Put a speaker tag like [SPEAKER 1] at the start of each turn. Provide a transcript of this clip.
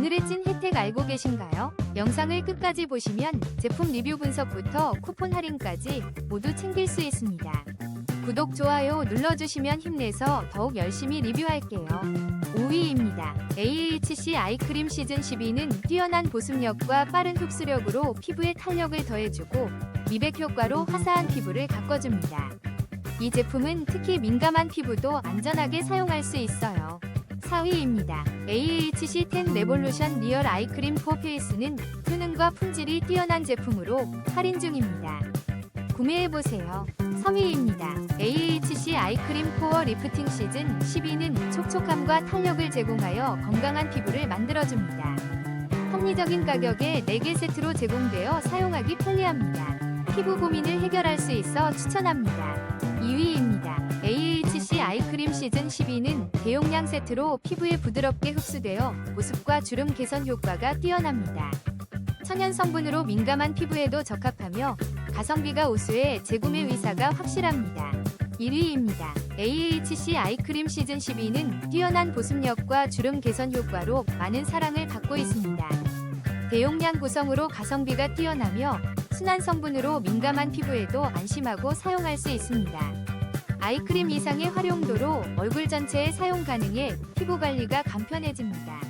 [SPEAKER 1] 오늘의 찐 혜택 알고 계신가요? 영상을 끝까지 보시면 제품 리뷰 분석부터 쿠폰 할인까지 모두 챙길 수 있습니다. 구독, 좋아요 눌러주시면 힘내서 더욱 열심히 리뷰할게요. 5위입니다. AHC 아이크림 시즌 12는 뛰어난 보습력과 빠른 흡수력으로 피부에 탄력을 더해주고 미백 효과로 화사한 피부를 가꿔줍니다. 이 제품은 특히 민감한 피부도 안전하게 사용할 수 있어요. 4위입니다. AHC 10 레볼루션 리얼 아이크림 포 페이스는 효능과 품질이 뛰어난 제품으로 할인 중입니다. 구매해보세요. 3위입니다. AHC 아이크림 코어 리프팅 시즌 12는 촉촉함과 탄력을 제공하여 건강한 피부를 만들어줍니다. 합리적인 가격에 4개 세트로 제공되어 사용하기 편리합니다. 피부 고민을 해결할 수 있어 추천합니다. 2위입니다. 아이크림 시즌 12는 대용량 세트로 피부에 부드럽게 흡수되어 보습과 주름 개선 효과가 뛰어납니다. 천연 성분으로 민감한 피부에도 적합하며 가성비가 우수해 재구매 의사가 확실합니다. 1위입니다. AHC 아이크림 시즌 12는 뛰어난 보습력과 주름 개선 효과로 많은 사랑을 받고 있습니다. 대용량 구성으로 가성비가 뛰어나며 순한 성분으로 민감한 피부에도 안심하고 사용할 수 있습니다. 아이크림 이상의 활용도로 얼굴 전체에 사용 가능해 피부 관리가 간편해집니다.